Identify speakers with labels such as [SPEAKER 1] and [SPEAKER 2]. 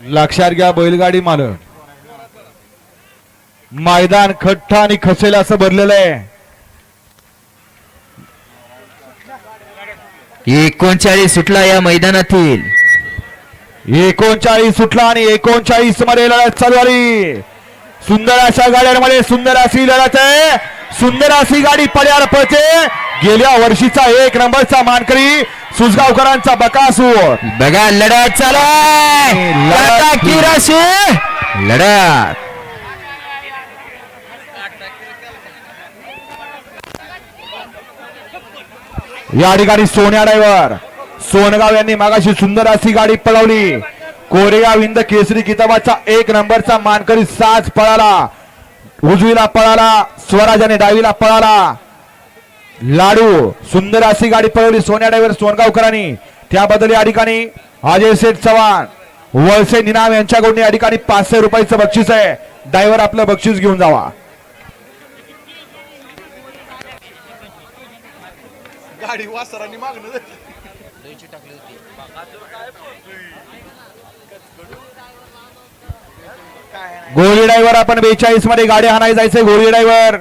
[SPEAKER 1] लक्षात घ्या बैलगाडी मालक. मैदान खट्टा आणि खसेल असं भरलेलं आहे.
[SPEAKER 2] एकोणचाळीस सुटला या मैदानातील.
[SPEAKER 1] एकोणचाळीस सुटला आणि एकोणचाळीसमध्ये लढत चालू आली सुंदर अशा गाड्यांमध्ये सुंदर अशी लढत आहे. सुंदर अशी गाडी पड्याला पळते. गेल्या वर्षीचा एक नंबरचा मानकरी सुसगावकरांचा बकासूर.
[SPEAKER 2] बघा लढत चालू
[SPEAKER 1] लढत या ठिकाणी सोन्या ड्रायव्हर. सोनगाव यांनी मागाशी सुंदर अशी गाडी पळवली. कोरेगाव हिंद केसरी किताबाचा एक नंबरचा मानकरी साज पळाला. उजवीला पळाला स्वराजाने डावीला पळाला. लाडू सुंदर अशी गाडी पळवली सोन्या ड्रायव्हर सोनगावकरांनी. त्याबद्दल या ठिकाणी अजय शेठ चव्हाण वळसे निनाम यांच्याकडून या ठिकाणी पाचशे रुपयाचं बक्षीस आहे. ड्रायव्हर आपलं बक्षीस घेऊन जावा.
[SPEAKER 3] गाडी वासरांनी मागणं
[SPEAKER 1] गोळी ड्रायव्हर आपण बेचाळीसमध्ये गाडी हाणाय जायचंय गोळी ड्रायव्हर